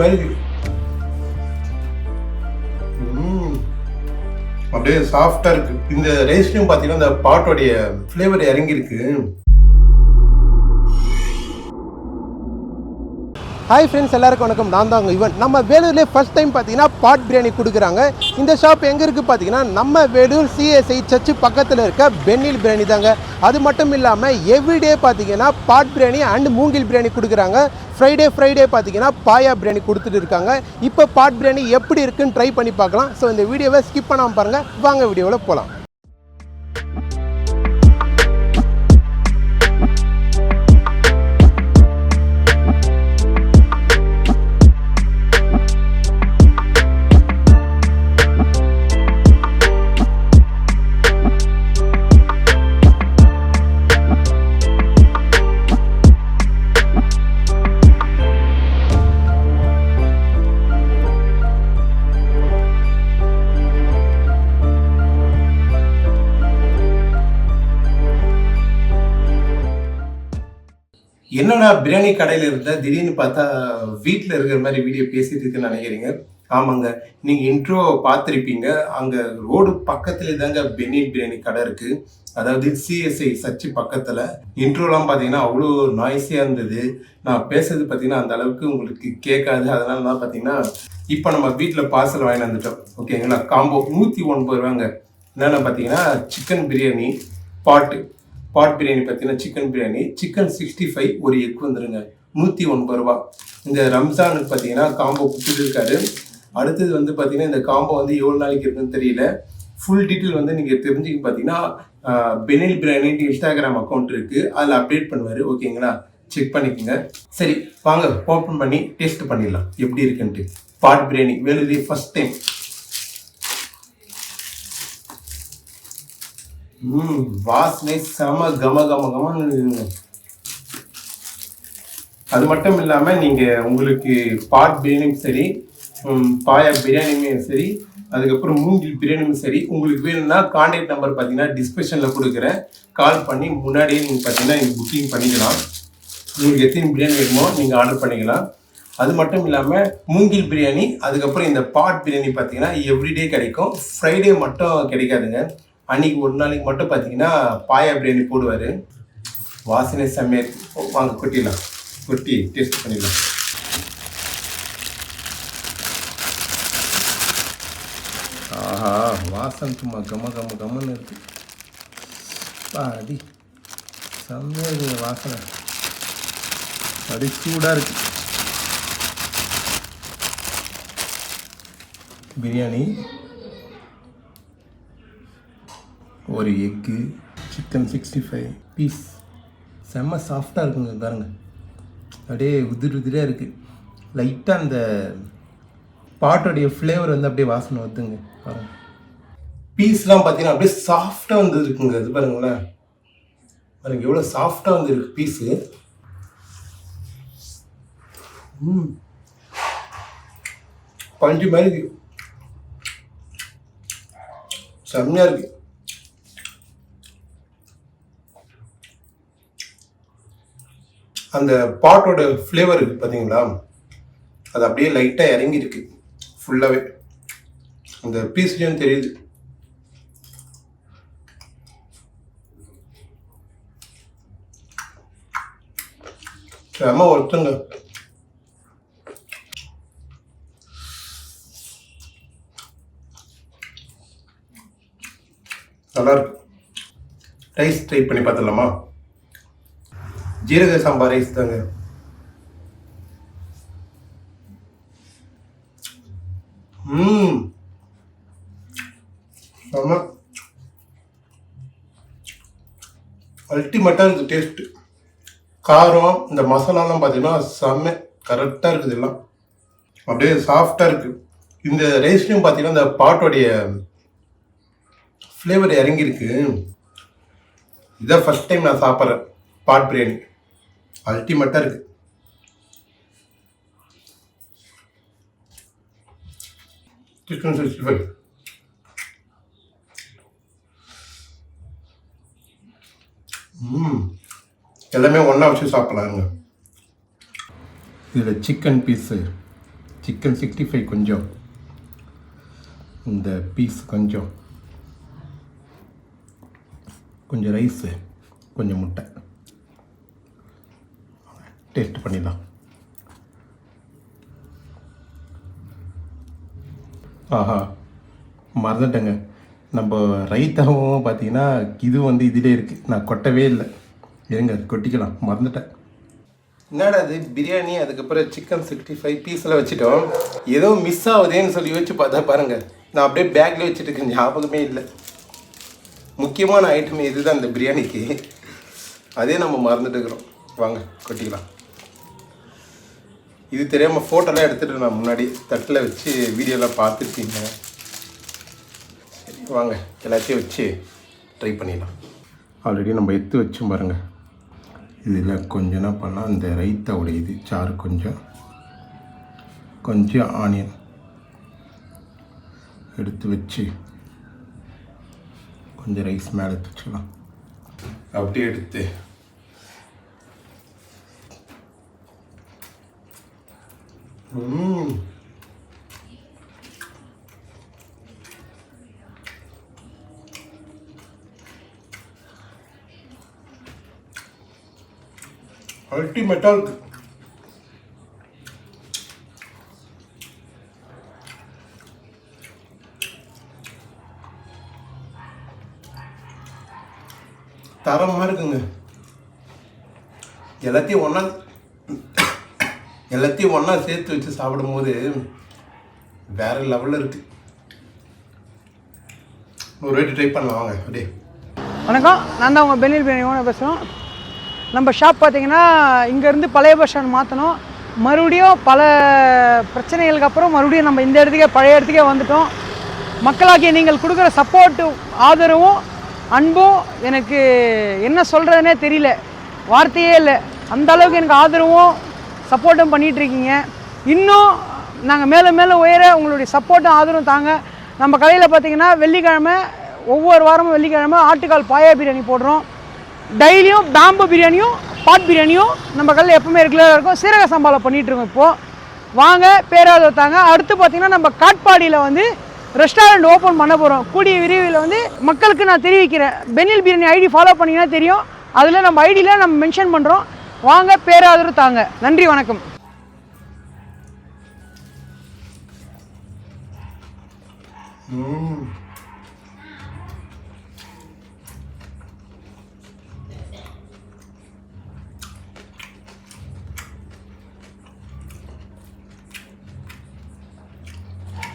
மாதிரி இருக்கு. அப்படியே சாஃப்டா இருக்கு. இந்த ரைஸ்லயும் பாத்தீங்கன்னா இந்த பாட்டோடைய ஃப்ளேவர் இறங்கி ஹாய் ஃப்ரெண்ட்ஸ் எல்லாருக்கும் வணக்கம். நான் தான் இவன். நம்ம வேலூர்லேயே ஃபஸ்ட் டைம் பார்த்தீங்கன்னா பாட் பிரியாணி கொடுக்குறாங்க. இந்த ஷாப் எங்கே இருக்குது பார்த்தீங்கன்னா நம்ம வேலூர் சிஎஸ்ஐ சர்ச்சு பக்கத்தில் இருக்க பென்னில் பிரியாணி தாங்க. அது மட்டும் இல்லாமல் எவ்ரிடே பார்த்தீங்கன்னா பாட் பிரியாணி அண்ட் மூங்கில் பிரியாணி கொடுக்குறாங்க. ஃப்ரைடே ஃப்ரைடே பார்த்தீங்கன்னா பாயா பிரியாணி கொடுத்துட்டு இருக்காங்க. இப்போ பாட் பிரியாணி எப்படி இருக்குன்னு ட்ரை பண்ணி பார்க்கலாம். ஸோ இந்த வீடியோவை ஸ்கிப் பண்ணாமல் பாருங்கள் வாங்க வீடியோவில் போகலாம் என்னடா பிரியாணி கடையில் இருந்த? திடீர்னு பார்த்தா வீட்டில் இருக்கிற மாதிரி வீடியோ பேசிட்டு இருக்குன்னு நினைக்கிறீங்க. ஆமாங்க. நீங்க இன்ட்ரோ பார்த்துருப்பீங்க. அங்க ரோடு பக்கத்துல தாங்க பெனில் பிரியாணி கடை இருக்கு. அதாவது சிஎஸ்ஐ சர்ச்சு பக்கத்துல. இன்ட்ரோலாம் பார்த்தீங்கன்னா அவ்வளோ நாய்ஸியாக இருந்தது. நான் பேசுறது பார்த்தீங்கன்னா அந்த அளவுக்கு உங்களுக்கு கேட்காது. அதனால தான் பார்த்தீங்கன்னா இப்போ நம்ம வீட்டில் பார்சல் வாங்கி வந்துட்டோம். ஓகேங்களா காம்போ நூற்றி ஒன்பது ரூபாங்க. என்னென்ன பார்த்தீங்கன்னா? சிக்கன் பிரியாணி பாட்டு பாட் பிரியாணி பார்த்தீங்கன்னா chicken biryani chicken sixty five ஒரு எக் வந்துருங்க. நூற்றி ஒன்பது ரூபா. இந்த ரம்ஜானுக்கு பார்த்தீங்கன்னா காம்போ கொடுத்துருக்காரு. அடுத்தது வந்து பார்த்தீங்கன்னா இந்த காம்போ வந்து எவ்வளோ நாளைக்கு இருக்குன்னு தெரியல. ஃபுல் டீட்டெயில் வந்து நீங்கள் தெரிஞ்சுக்க பார்த்தீங்கன்னா பெனில் பிரியாணின்னு இன்ஸ்டாகிராம் அக்கௌண்ட் இருக்குது அதில் அப்டேட் பண்ணுவார். ஓகேங்களா செக் பண்ணிக்கோங்க. சரி வாங்க ஓப்பன் பண்ணி டேஸ்ட் பண்ணிடலாம். எப்படி இருக்குன்ட்டு. பாட் பிரியாணி வேலுதி ஃபர்ஸ்ட் டைம் ம் வாசனை செம கம கம கமன்னு அது மட்டும் இல்லாமல் நீங்கள் உங்களுக்கு பாட் பிரியாணியும் சரி பாயா பிரியாணியும் சரி அதுக்கப்புறம் மூங்கில் பிரியாணியும் சரி உங்களுக்கு வேணும்னா கான்டாக்ட் நம்பர் பார்த்தீங்கன்னா டிஸ்கிரிப்ஷனில் கொடுக்குறேன். கால் பண்ணி முன்னாடியே நீங்கள் பார்த்தீங்கன்னா நீங்கள் புக்கிங் பண்ணிக்கலாம். உங்களுக்கு எத்தனை பிரியாணி வேணுமோ நீங்கள் ஆர்டர் பண்ணிக்கலாம். அது மட்டும் இல்லாமல் மூங்கில் பிரியாணி அதுக்கப்புறம் இந்த பாட் பிரியாணி பார்த்தீங்கன்னா எவ்ரிடே கிடைக்கும். ஃப்ரைடே மட்டும் கிடைக்காதுங்க. அன்னைக்கு ஒரு நாளைக்கு மட்டும் பார்த்தீங்கன்னா பாயா பிரியாணி போடுவார். வாசனை சமையல் வாங்க கொட்டிடலாம். கொட்டி டேஸ்ட் பண்ணிடலாம். ஆஹா வாசம் சும்மா கம கம கமன்னு இருக்கு. அடி செம்மையாக இருக்குங்க வாசனை. அது சூடாக இருக்கு. பிரியாணி ஒரு egg chicken sixty five piece செம்ம சாஃப்டாக இருக்குங்க பாருங்க. அப்படியே உதிர் உதிராக இருக்குது லைட்டாக அந்த பாட்டோடைய ஃப்ளேவர் வந்து அப்படியே வாசனை வருதுங்க பாருங்க. பீஸ்லாம் பார்த்தீங்கன்னா அப்படியே சாஃப்டாக வந்து இருக்குங்க இது பாருங்களேன். பாருங்க எவ்வளோ சாஃப்டாக வந்து இருக்கு பீஸு ம். பஞ்சு மாதிரி செம்மையாக இருக்குது அந்த பாட்டோட ஃப்ளேவர் இருக்கு பார்த்தீங்களா அது அப்படியே லைட்டாக இறங்கி இருக்கு ஃபுல்லாகவே அந்த பீஸ்லேயும் தெரியுது. செம ஒருத்தங்க. நல்லா இருக்கு. ரைஸ் ட்ரை பண்ணி பார்த்துடலாமா? ஜீரக சாம்பார் ரைஸ் தாங்க. ம் ஆமாம் அல்டிமேட்டாக இருக்குது டேஸ்ட்டு காரம் இந்த மசாலாலாம் பார்த்தீங்கன்னா செம்ம கரெக்டாக இருக்குது எல்லாம். அப்படியே சாஃப்டாக இருக்குது இந்த ரைஸ்லையும் பார்த்தீங்கன்னா இந்த பாட்டோடைய ஃப்ளேவர் இறங்கியிருக்கு. இதான் ஃபஸ்ட் டைம் நான் சாப்பிட்றேன். பாட் பிரியாணி. அல்டிமேட்டாக இருக்குது சிக்கன் சிக்ஸ்டி ஃபைவ் ம். எல்லாமே ஒன்றா வச்சு சாப்பிட்லாங்க. இதில் chicken piece chicken sixty five கொஞ்சம். இந்த பீஸ் கொஞ்சம். கொஞ்சம் ரைஸு கொஞ்சம் முட்டை. டேஸ்ட் பண்ணிடலாம். ஆஹா மறந்துட்டேங்க. நம்ம ரைத்தாவும் பார்த்தீங்கன்னா இது வந்து இதிலே இருக்குது நான் கொட்டவே இல்லை. இருங்க கொட்டிக்கலாம். மறந்துட்டேன். என்னடா அது பிரியாணி அதுக்கப்புறம் சிக்கன் சிக்ஸ்டி ஃபைவ் பீஸில் வச்சுட்டோம். ஏதோ மிஸ் ஆகுதேன்னு சொல்லி யோசிச்சு பார்த்தா பாருங்கள் நான் அப்படியே பேக்கில் வச்சுட்டு ஞாபகமே இல்லை. முக்கியமான ஐட்டம் இதுதான் இந்த பிரியாணிக்கு? அதே நம்ம மறந்துட்டு இருக்கிறோம். வாங்க கொட்டிக்கலாம். இது தெரியாமல் ஃபோட்டோலாம் எடுத்துகிட்டு நான் முன்னாடி தட்டில் வச்சு வீடியோலாம் பார்த்துருப்பீங்க சரி வாங்க எல்லாத்தையும் வச்சு ட்ரை பண்ணிடலாம். ஆல்ரெடி நம்ம எடுத்து வச்சோம் பாருங்கள் இதில் கொஞ்சம் என்ன பண்ணால் இந்த ரைத்தாவோட இது சாறு கொஞ்சம். கொஞ்சம் ஆனியன் எடுத்து வச்சு கொஞ்சம் ரைஸ் மேலே எடுத்து வச்சுக்கலாம் அப்படியே எடுத்து அல்டிமேட்டாக இருக்கு தரமாக இருக்குங்க. எல்லாத்தையும் ஒன்றா எல்லாத்தையும் ஒன்றா சேர்த்து வச்சு சாப்பிடும்போது வேற லெவலில் இருக்கு. ஒரு ரேட்டு ட்ரை பண்ணலாம் வாங்க அப்படியே. வணக்கம். நான் தான் உங்கள் பெனில் பிரியாணி பேசுகிறோம் நம்ம ஷாப் பார்த்தீங்கன்னா இங்கேருந்து பழைய பஸ் ஸ்டாண்ட் மாற்றணும் மறுபடியும் பல பிரச்சனைகளுக்கு அப்புறம் மறுபடியும் நம்ம இந்த இடத்துக்கே பழைய இடத்துக்கே வந்துட்டோம். மக்களாகிய நீங்கள் கொடுக்குற சப்போர்ட்டும் ஆதரவும் அன்பும் எனக்கு என்ன சொல்கிறதுனே தெரியல. வார்த்தையே இல்லை. அந்த அளவுக்கு எனக்கு ஆதரவும் சப்போர்ட்டும் பண்ணிகிட்ருக்கீங்க. இருக்கீங்க இன்னும் நாங்கள் மேலே மேலே உயர உங்களுடைய சப்போர்ட்டும் ஆதரவும் தாங்க. நம்ம கடையில் பார்த்தீங்கன்னா வெள்ளிக்கிழமை ஒவ்வொரு வாரமும் வெள்ளிக்கிழமை ஆட்டுக்கால் பாயா பிரியாணி போடுறோம். டெய்லியும் பேம்பு பிரியாணியும் பாட் பிரியாணியும் நம்ம கடையில் எப்பவுமே ரெகுலராக இருக்கும். சீரக சம்பாவில் பண்ணிகிட்ருக்கோம் இப்போது வாங்க பேராத தாங்க. அடுத்து பார்த்தீங்கன்னா நம்ம காட்பாடியில் வந்து ரெஸ்டாரண்ட் ஓப்பன் பண்ண போகிறோம் கூடிய விரைவில் வந்து மக்களுக்கு நான் தெரிவிக்கிறேன். பெனில் பிரியாணி ஐடி ஃபாலோ பண்ணிங்கன்னா தெரியும். அதில் நம்ம ஐடியில் நம்ம மென்ஷன் பண்ணுறோம் வாங்க பேராதரவு தாங்க. நன்றி வணக்கம். ம்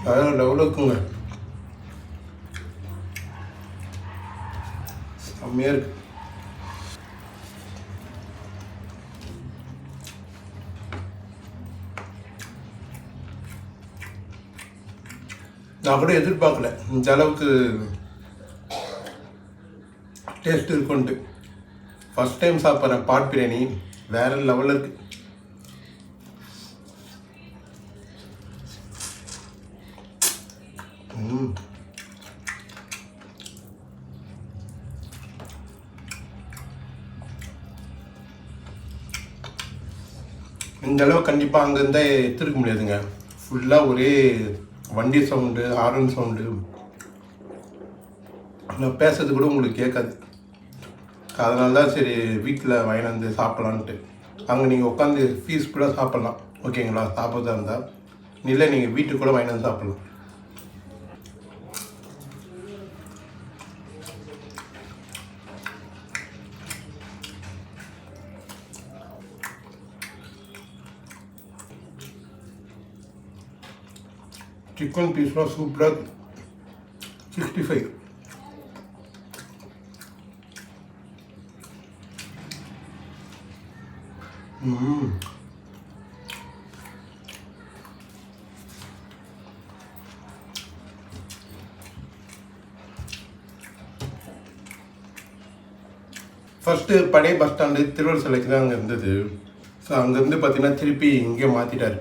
அதான் இருக்குங்க. செம்மையாக இருக்கு. நான் கூட எதிர்பார்க்கல. இந்த அளவுக்கு டேஸ்ட் இருக்குன்ட்டு. ஃபஸ்ட் டைம் சாப்பிட்றேன் பாட் பிரியாணி வேற லெவலில் இருக்கு. இந்த அளவு கண்டிப்பாக அங்கேருந்தே எடுத்துருக்க முடியாதுங்க. ஃபுல்லாக ஒரே வண்டி சவுண்டு ஹாரன் சவுண்டு. நான் பேசுறது கூட உங்களுக்கு கேட்காது. அதனால தான் சரி வீட்டில் வாங்கிட்டு வந்து சாப்பிட்லான்ட்டு. அங்கே நீங்கள் உட்காந்து ஃபீஸ் கூட சாப்பிட்லாம். ஓகேங்களா சாப்பிட்றதா இருந்தால் இல்லை நீங்கள் வீட்டுக்கு கூட வாங்கிட்டு வந்து சாப்பிட்லாம். சிக்கன் பீஸ்லாம் சூப்பராக சிக்ஸ்டி ஃபைவ் ம் ஃபஸ்ட்டு பழைய பஸ் ஸ்டாண்டு திருவள்ளூர் சிலைக்கு தான் அங்கே இருந்தது. ஸோ அங்கேருந்து பார்த்தீங்கன்னா திருப்பி இங்கே மாற்றிட்டார்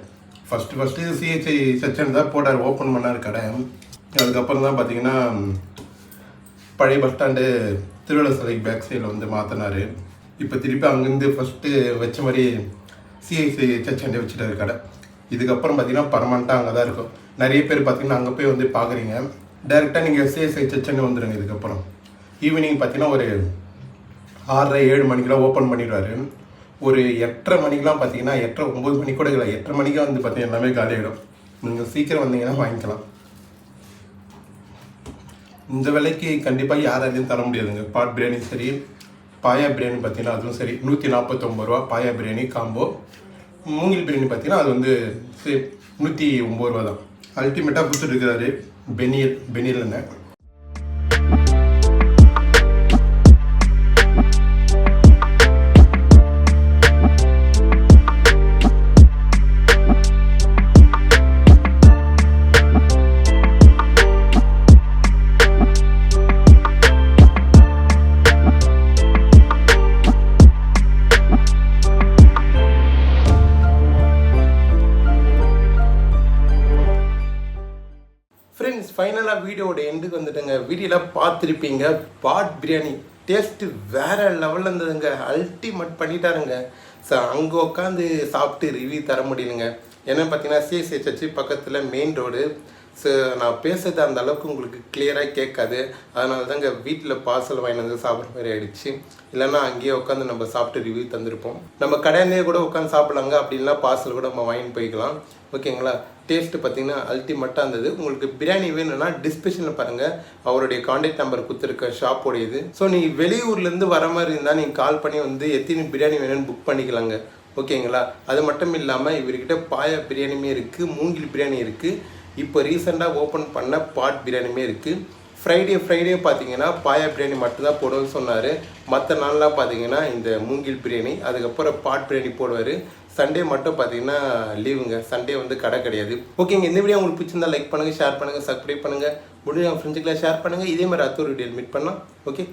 ஃபஸ்ட்டு ஃபஸ்ட்டு சிஹெச்ஐ செக்ஷன் தான் போட்டார் ஓப்பன் பண்ணார் கடை. அதுக்கப்புறம் தான் பார்த்தீங்கன்னா பழைய பஸ் ஸ்டாண்டு திருவள்ளுவர் சிலைக்கு பேக் சைடில் வந்து மாற்றினார் இப்போ திருப்பி அங்கேருந்து ஃபஸ்ட்டு வச்ச மாதிரி சிஐசி செக்ஷன்டே வச்சுட்டாரு கடை. இதுக்கப்புறம் பார்த்தீங்கன்னா பர்மனெண்ட்டாக அங்கே தான் இருக்கும். நிறைய பேர் பார்த்தீங்கன்னா அங்கே போய் வந்து பார்க்குறீங்க. டேரெக்டாக நீங்கள் சிஎஸ்ஐ செக்ஷன் வந்துடுங்க இதுக்கப்புறம். ஈவினிங் பார்த்தீங்கன்னா ஒரு ஆறரை ஏழு மணிக்கெலாம் ஓப்பன் பண்ணிடுவார். ஒரு எட்டரை மணிக்கெலாம் பார்த்தீங்கன்னா எட்டரை ஒம்பது மணி கூட இல்லை எட்டரை மணிக்கு வந்து பார்த்தீங்கன்னா எல்லாமே காலியாகிடும் நீங்கள் சீக்கிரம் வந்தீங்கன்னா வாங்கிக்கலாம். இந்த விலைக்கு கண்டிப்பாக யாராலையும் தர முடியாதுங்க. பாட் பிரியாணி சரி பாயா பிரியாணி பார்த்தீங்கன்னா அதுவும் சரி நூற்றி நாற்பத்தொம்பது ரூபா பாயா பிரியாணி காம்போ மூங்கில் பிரியாணி பார்த்தீங்கன்னா அது வந்து நூற்றி ஒம்பது ரூபா தான். அல்டிமேட்டாக கொடுத்துட்டு இருக்கிறாரு பெனியல் பெனியல் என்ன ஃபைனலாக வீடியோட எண்டுக்கு வந்துட்டுங்க. வீடியோவில் பார்த்துருப்பீங்க. பாட் பிரியாணி டேஸ்ட்டு வேறு லெவலில் இருந்ததுங்க. அல்டிமேட் பண்ணிட்டாருங்க. ஸோ அங்கே உட்காந்து சாப்பிட்டு ரிவ்யூ தர முடியலங்க. ஏன்னா பார்த்தீங்கன்னா சிஎஸ்ஐ பக்கத்தில் மெயின் ரோடு ஸோ நான் பேசுறது அந்த அளவுக்கு உங்களுக்கு கிளியராக கேட்காது. அதனால தாங்க வீட்டில் பார்சல் வாங்கி வந்து சாப்பிட்ற மாதிரி ஆயிடுச்சு. இல்லைன்னா அங்கேயே உட்காந்து நம்ம சாப்பிட்டு ரிவ்யூ தந்திருப்போம். நம்ம கடையிலேயே கூட உட்காந்து சாப்பிடலாங்க. அப்படின்னா பார்சல் கூட நம்ம வாங்கிட்டு போய்க்கலாம். ஓகேங்களா? டேஸ்ட்டு பார்த்தீங்கன்னா அல்டிமேட்டாக இருந்தது. உங்களுக்கு பிரியாணி வேணும்னா டிஸ்கிரிப்ஷனில் பாருங்கள் அவருடைய காண்டாக்ட் நம்பர் கொடுத்துருக்க ஷாப்போடைய இது ஸோ நீங்கள் வெளியூர்லேருந்து வர மாதிரி இருந்தால் நீங்கள் கால் பண்ணி வந்து எத்தனை பிரியாணி வேணும்னு புக் பண்ணிக்கலாங்க. ஓகேங்களா? அது மட்டும் இல்லாமல் இவர்கிட்ட பாயா பிரியாணியுமே இருக்குது மூங்கில் பிரியாணி இருக்குது இப்போ ரீசெண்டாக ஓப்பன் பண்ண பாட் பிரியாணியுமே இருக்குது ஃப்ரைடே ஃப்ரைடே பார்த்தீங்கன்னா பாயா பிரியாணி மட்டும்தான் போடுவேன்னு சொன்னார். மற்ற நாள்லாம் பார்த்தீங்கன்னா இந்த மூங்கில் பிரியாணி அதுக்கப்புறம் பாட் பிரியாணி போடுவார். சண்டே மட்டும் பார்த்தீங்கன்னா லீவுங்க சண்டே வந்து கடை கிடையாது. ஓகேங்க இந்த வீடியோ உங்களுக்கு பிடிச்சிருந்தா லைக் பண்ணுங்கள் ஷேர் பண்ணுங்கள் சப்ஸ்கிரைப் பண்ணுங்கள் முடிஞ்ச ஃப்ரெண்ட்ஸுக்கெல்லாம் ஷேர் பண்ணுங்கள் இதே மாதிரி அத்தூர் வீடியோ மீட் பண்ணலாம். ஓகே